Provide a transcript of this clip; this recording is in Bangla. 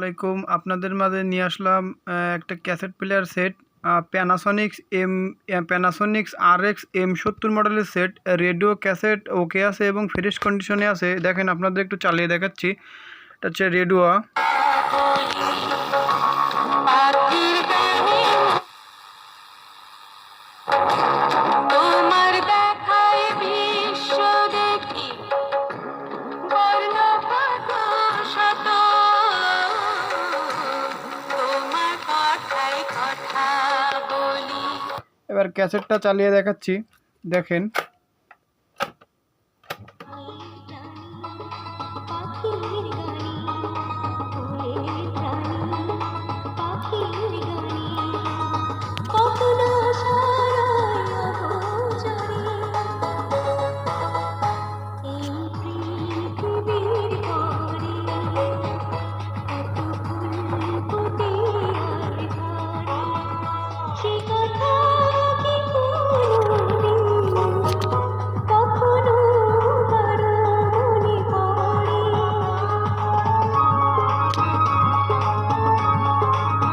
আলাইকুম। আপনাদের মাঝে নিয়ে আসলাম একটা cassette player set Panasonics M Panasonics R X M সত্তর মডেলের সেট। রেডিও ক্যাসেট ওকে আছে এবং ফ্রেশ কন্ডিশনে আছে। দেখেন, আপনাদের একটু চালিয়ে দেখাচ্ছি। এটা হচ্ছে রেডিও। তোমার এবার ক্যাসেটটা চালিয়ে দেখাচ্ছি। দেখেন। পাখি